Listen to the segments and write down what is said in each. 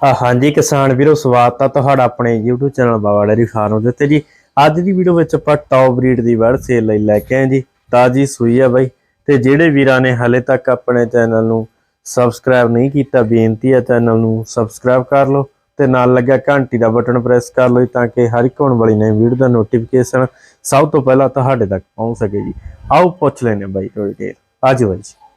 ਹਾਂ, ਹਾਂਜੀ ਕਿਸਾਨ ਵੀਰੋ, ਸਵਾਗਤ ਆ ਤੁਹਾਡਾ ਆਪਣੇ YouTube channel Baba dairy farm ਦੇ ਉੱਤੇ ਜੀ। ਅੱਜ ਦੀ ਵੀਡੀਓ ਵਿੱਚ ਆਪਾਂ ਟੌਪ ਬਰੀਡ ਦੀ ਵਰਡ ਸੇਲ ਲਈ ਲੈ ਕੇ ਆਏ ਜੀ। ਤਾਜੀ ਸੂਈ ਆ ਬਾਈ। ਤੇ ਜਿਹੜੇ ਵੀਰਾਂ ਨੇ ਹਲੇ ਤੱਕ ਆਪਣੇ ਚੈਨਲ ਨੂੰ ਸਬਸਕ੍ਰਾਈਬ ਨਹੀਂ ਕੀਤਾ, ਬੇਨਤੀ ਆ ਚੈਨਲ ਨੂੰ ਸਬਸਕ੍ਰਾਈਬ ਕਰ ਲਓ ਤੇ ਨਾਲ ਲੱਗਿਆ ਘੰਟੀ ਦਾ ਬਟਨ ਪ੍ਰੈਸ ਕਰ ਲਓ ਤਾਂ ਕਿ ਹਰ ਇੱਕ ਆਉਣ ਵਾਲੀ ਨਵੀਂ ਵੀਡੀਓ ਦਾ ਨੋਟੀਫਿਕੇਸ਼ਨ ਸਭ ਤੋਂ ਪਹਿਲਾਂ ਤੁਹਾਡੇ ਤੱਕ ਪਹੁੰਚ ਸਕੇ ਜੀ। ਆਓ ਪੁੱਛ ਲੈਨੇ ਬਾਈ ਥੋੜੀ ਦੇਰ। ਆਜੋ ਬਾਈ ਜੀ।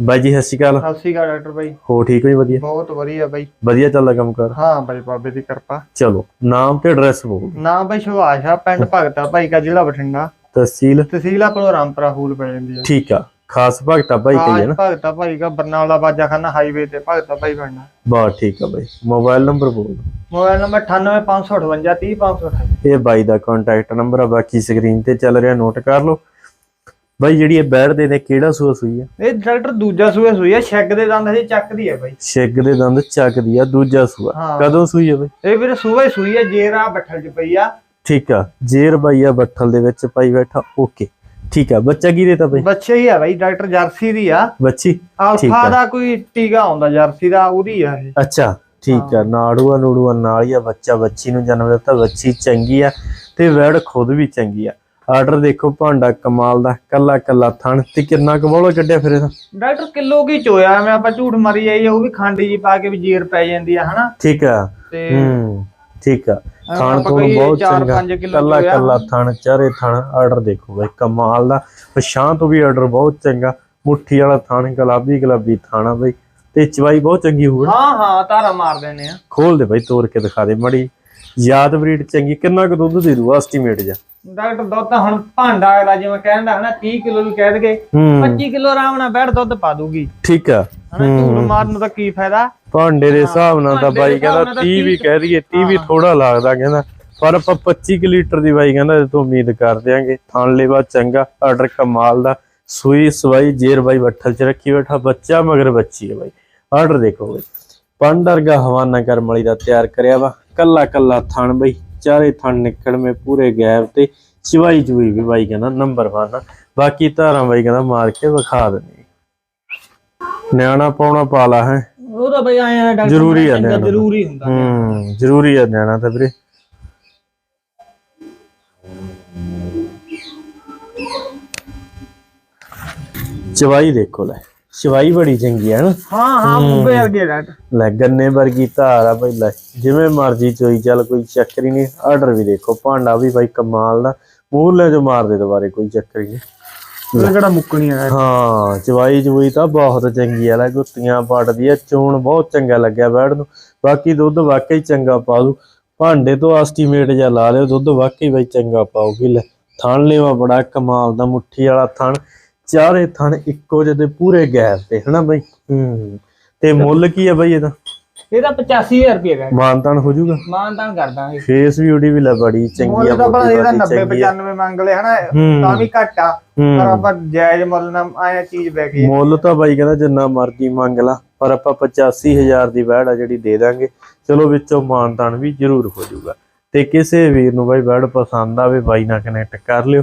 ਬਾਈ ਜੀ ਸਤਿ ਸ਼੍ਰੀ ਅਕਾਲ। ਸਤਿ ਸ਼੍ਰੀ ਅਕਾਲ ਡਾਕਟਰ ਬਾਈ। ਹੋ ਠੀਕ ਹੋ ਜੀ ਵਧੀਆ? ਬਹੁਤ ਵਧੀਆ ਬਾਈ। ਵਧੀਆ ਚੱਲਦਾ ਕੰਮ ਕਰ? ਹਾਂ ਬਾਈ ਬਾਬੇ ਦੀ ਕਿਰਪਾ। ਚਲੋ ਨਾਮ ਤੇ ਐਡਰੈਸ ਬੋਲ ਨਾਮ ਬਾਈ ਸੁਭਾਸ਼ ਆ ਪਿੰਡ ਭਗਤਾ ਭਾਈ ਕਾ ਜ਼ਿਲ੍ਹਾ ਬਠਿੰਡਾ। ਤਹਿਸੀਲ? ਤਹਿਸੀਲ ਆਪਣੋ ਰਾਮਪੁਰਾ ਫੂਲ ਪੈ ਜਾਂਦੀ ਆ। ਠੀਕ ਆ ਖਾਸ ਭਗਤਾ ਭਾਈ ਕਹੀ ਹੈ ਨਾ। ਹਾਂ, ਭਗਤਾ ਭਾਈ ਕਾ ਬਰਨਾਲਾ ਬਾਜਾਖਾਨਾ ਹਾਈਵੇ ਤੇ ਭਗਤਾ ਭਾਈ ਪਿੰਡ ਬਾ ਠੀਕ ਆ ਬਾਈ ਮੋਬਾਈਲ ਨੰਬਰ ਬੋਲ ਮੋਬਾਈਲ ਨੰਬਰ 98558 30528 ਇਹ ਬਾਈ ਦਾ ਕੰਟੈਕਟ ਨੰਬਰ ਆ ਬਾਕੀ ਸਕਰੀਨ ਤੇ ਚੱਲ ਰਿਹਾ ਨੋਟ ਕਰ ਲਓ। ਬਾਈ ਜਿਹੜੀ ਇਹ ਬੈੜ ਦੇ ਨੇ ਕਿਹੜਾ ਸੂਆ ਸੂਈ ਆ? ਇਹ ਡਾਕਟਰ ਦੂਜਾ ਸੂਏ ਸੂਈ ਆ ਛੱਗ ਦੇ ਦੰਦ ਹਜੇ ਚੱਕਦੀ ਆ ਬਾਈ। ਛਿੱਗ ਦੇ ਦੰਦ ਚੱਕਦੀ ਆ ਦੂਜਾ ਸੂਆ। ਹਾਂ। ਕਦੋਂ ਸੂਈ ਆ ਬਾਈ? ਇਹ ਵੀਰ ਸੂਏ ਸੂਈ ਆ ਜੇਰਾ ਬੱਠਲ ਚ ਪਈ ਆ। ਠੀਕ ਆ ਜੇਰ ਬਾਈ ਆ ਬੱਠਲ ਦੇ ਵਿੱਚ ਪਾਈ ਬੈਠਾ ਓਕੇ। ਠੀਕ ਆ ਬੱਚਾ ਕੀ ਦੇਤਾ ਬਾਈ? ਬੱਚੇ ਹੀ ਆ ਬਾਈ ਡਾਕਟਰ ਜਰਸੀ ਦੀ ਆ। ਬੱਚੀ? ਆ। ਦਾ ਕੋਈ ਟੀਕਾ ਆਉਂਦਾ ਜਰਸੀ ਦਾ ਉਹਦੀ ਆ ਇਹ। ਅੱਛਾ ਠੀਕ ਆ ਨਾੜੂਆ ਨੂੜੂਆ ਨਾਲ ਹੀ ਆ ਬੱਚਾ ਬੱਚੀ ਨੂੰ ਜਨਮ ਦਿੱਤਾ ਬੱਚੀ ਚੰਗੀ ਆ ਤੇ ਵੈੜ ਖੁਦ ਵੀ ਚੰਗੀ ਆ। ਆਰਡਰ ਦੇਖੋ ਭਾਂਡਾ ਕਮਾਲ ਦਾ ਕੱਲਾ ਕੱਲਾ ਥਣ। ਤੇ ਕਿੰਨਾ ਕੁ ਬੋਲਾ ਕੱਢਿਆ ਫਿਰ ਇਹਦਾ? ਡਾਕਟਰ ਕਿਲੋ ਕੀ ਚੋਇਆ ਮੈਂ? ਆਪਾਂ ਝੂਠ ਮਾਰੀ ਜਾਈਏ ਉਹ ਵੀ ਖੰਡ ਜੀ ਪਾ ਕੇ ਵੀ ਜੀਰ ਪੈ ਜਾਂਦੀ ਆ ਹਨਾ? ਠੀਕ ਆ। ਹੂੰ ਠੀਕ ਆ। ਥਣ ਤੋਂ ਬਹੁਤ ਚੰਗਾ। ਕਿੱਲੋ ਕੱਲਾ ਥਣ ਚਾਰੇ ਥਣ ਆਰਡਰ ਦੇਖੋ ਬਈ ਕਮਾਲ ਦਾ। ਪਛਾਂ ਤੋਂ ਵੀ ਆਰਡਰ ਬਹੁਤ ਚੰਗਾ। ਮੁੱਠੀ ਵਾਲਾ ਥਣ ਗੁਲਾਬੀ ਗੁਲਾਬੀ ਥਾਣਾ ਬਈ। ਤੇ ਚਵਾਈ ਬਹੁਤ ਚੰਗੀ ਹੋਊ ਹਾਂ ਹਾਂ ਤਾਰਾ ਮਾਰ ਦਿੰਨੇ ਆ। ਖੋਲ ਦੇ ਬਈ ਤੋੜ ਕੇ ਦਿਖਾ ਦੇ ਮੜੀ। ਯਾਦ ਬਰੀਡ ਚੰਗੀ ਕਿੰਨਾ ਕੁ ਦੁੱਧ ਦੇ ਦੂ ਐਸਟੀਮੇਟ ਜਾ ਡਾਕਟਰ ਦੁੱਧ ਤਾਂ ਹੁਣ ਭਾਂਡਾ ਅਗਲਾ ਜਿਵੇਂ ਕਹਿੰਦਾ ਹਨਾ 30 ਕਿਲੋ ਵੀ ਕਹਿ ਦਗੇ ਹੂੰ। 25 ਕਿਲੋ ਆਰਾਮ ਨਾਲ ਬੈਠ ਦੁੱਧ ਪਾ ਦੂਗੀ। ਠੀਕ ਆ। ਹਨਾ ਝੂਠ ਮਾਰਨ ਨੂੰ ਤਾਂ ਕੀ ਫਾਇਦਾ? ਭਾਂਡੇ ਦੇ ਹਿਸਾਬ ਨਾਲ ਤਾਂ ਭਾਂਡੇ ਦੇ ਬਾਈ ਹਿਸਾਬ ਕਹਿੰਦਾ ਨਾਲ ਤਾਂ 30 ਵੀ ਕਹਿ ਦਈਏ 30 ਵੀ ਥੋੜਾ ਲੱਗਦਾ ਕਹਿੰਦਾ। ਪਰ ਆਪਾਂ 25 ਕੁ ਲੀਟਰ ਦੀ ਬਾਈ ਕਹਿੰਦਾ ਇਹ ਤੋਂ ਉਮੀਦ ਕਰ ਦਿਆਂਗੇ। ਥਣ ਲੇਵਾ ਚੰਗਾ ਆਰਡਰ ਕਮਾਲ ਦਾ। ਸੂਈ ਸਵਾਈ ਜੇਰ ਬਾਈ ਬੱਠਲ ਚ ਰੱਖੀ ਬੈਠਾ ਬੱਚਾ ਮਗਰ ਬੱਚੀ ਹੈ ਬਾਈ। ਆਰਡਰ ਦੇਖੋ ਬਾਈ। ਪੰਡ ਵਰਗਾ ਹਵਾਨਾ ਕਰਮ ਵਾਲੀ ਦਾ ਤਿਆਰ ਕਰਿਆ ਵਾ। ਕੱਲਾ ਕੱਲਾ ਥਣ ਬਈ। ਚਾਰੇ ਥਣ ਨਿਕਲਵੇਂ ਪੂਰੇ ਗੈਪ ਤੇ ਚਵਾਈ ਚੂਈ ਵੀ ਬਾਈ ਕਹਿੰਦਾ ਨੰਬਰ 1 ਆ। ਬਾਕੀ ਧਾਰਾਂ ਬਾਈ ਕਹਿੰਦਾ ਮਾਰ ਕੇ ਵਿਖਾ ਦਿੰਦੇ ਨਿਆਣਾ ਪਾਉਣਾ ਪਾਲਾ ਹੈ। ਉਹ ਤਾਂ ਬਈ ਆਇਆ ਡਾਕਟਰ ਜ਼ਰੂਰੀ ਆ ਨਿਆਣਾ। ਜ਼ਰੂਰੀ ਹੁੰਦਾ ਹੂੰ ਜ਼ਰੂਰੀ ਹੈ ਨਿਆਣਾ ਤਾਂ ਵੀਰੇ। ਚਵਾਈ ਦੇਖੋ ਲੈ। ਚਵਾਈ ਬੜੀ ਚੰਗੀ ਹੈ ਨਾ। ਹਾਂ ਹਾਂ ਬੁੱਬੇ ਵਰਗੇ ਡਾਕਟਰ। ਲੈ ਗੰਨੇ ਵਰਗੀ ਧਾਰ ਆ ਬਈ ਲੈ ਜਿਵੇਂ ਮਰਜ਼ੀ ਚੋਈ ਚੱਲ ਕੋਈ ਚੱਕਰ ਹੀ ਨਹੀਂ। ਆਰਡਰ ਵੀ ਦੇਖੋ ਭਾਂਡਾ ਵੀ ਬਾਈ ਕਮਾਲ ਦਾ। ਮੂਹਰਲੇ ਜੋ ਮਾਰ ਦੇ ਦੁਬਾਰੇ ਕੋਈ ਚੱਕਰ ਹੀ ਨਹੀਂ। ਉਹ ਕਿਹੜਾ ਮੁੱਕਣੀ ਆ ਹਾਂ ਚਵਾਈ ਚਵੂਈ ਤਾਂ ਬਹੁਤ ਚੰਗੀ ਆ। ਲੈ ਗੁੱਤੀਆਂ ਪੜਦੀ ਆ ਚੋਣ ਬਹੁਤ ਚੰਗਾ ਲੱਗਿਆ ਬੈੜ ਨੂੰ। ਬਾਕੀ ਦੁੱਧ ਵਾਕਈ ਚੰਗਾ ਪਾ ਦੂ। ਭਾਂਡੇ ਤੋਂ ਐਸਟੀਮੇਟ ਜਾਂ ਲਾ ਲਿਓ ਦੁੱਧ ਵਾਕਈ ਬਈ ਚੰਗਾ ਪਾਉਗੀ ਲੈ ਥਣ ਲੈਵਾ ਬੜਾ ਕਮਾਲ ਦਾ ਮੁੱਠੀ ਵਾਲਾ ਥਣ। ਚਾਰੇ ਥਣ ਇੱਕੋ ਜਿਹੇ ਤੇ ਪੂਰੇ ਗੈਪ ਤੇ ਹਨਾ ਬਈ? ਹੂੰ। ਤੇ ਮੁੱਲ ਕੀ ਆ ਬਈ ਇਹਦਾ? ਇਹਦਾ 85000 ਰੁਪਏ ਦਾ। ਮਾਨਤਾਨ ਹੋ ਜਾਊਗਾ? ਮਾਨਤਾਨ ਕਰ ਦਾਂਗੇ। ਫੇਸ ਵੀ ਉਹਦੀ ਵੀ ਲੈ ਬੜੀ ਚੰਗੀ ਮੁੱਲ ਆ ਬੋਡੀ ਇਹਦਾ ਬਾਡੀ 90 ਚੰਗੀ ਆ। 95 ਮੰਗ ਲਿਆ ਹਨਾ? ਹੂੰ। ਤਾਂ ਵੀ ਘੱਟ ਆ। ਪਰ ਹੂੰ ਆਪਾਂ ਜਾਇਜ਼ ਮੁੱਲ ਨਾਲ ਆਇਆ ਚੀਜ਼ ਬੈ ਗਈ ਮੁੱਲ ਤਾਂ ਬਾਈ ਕਹਿੰਦਾ ਜਿੰਨਾ ਮਰਜ਼ੀ ਮੰਗ ਲਾ ਪਰ ਆਪਾਂ 85000 ਦੀ ਵੈੜ ਆ ਜਿਹੜੀ ਦੇ ਦਾਂਗੇ। ਚਲੋ ਵਿੱਚੋਂ ਮਾਨਤਾਨ ਵੀ ਜ਼ਰੂਰ ਹੋ ਜਾਊਗਾ। ਤੇ ਕਿਸੇ ਵੀਰ ਨੂੰ ਬਾਈ ਵੈੜ ਪਸੰਦ ਆਵੇ ਬਾਈ ਨਾਲ ਕਨੈਕਟ ਕਰ ਲਿਓ।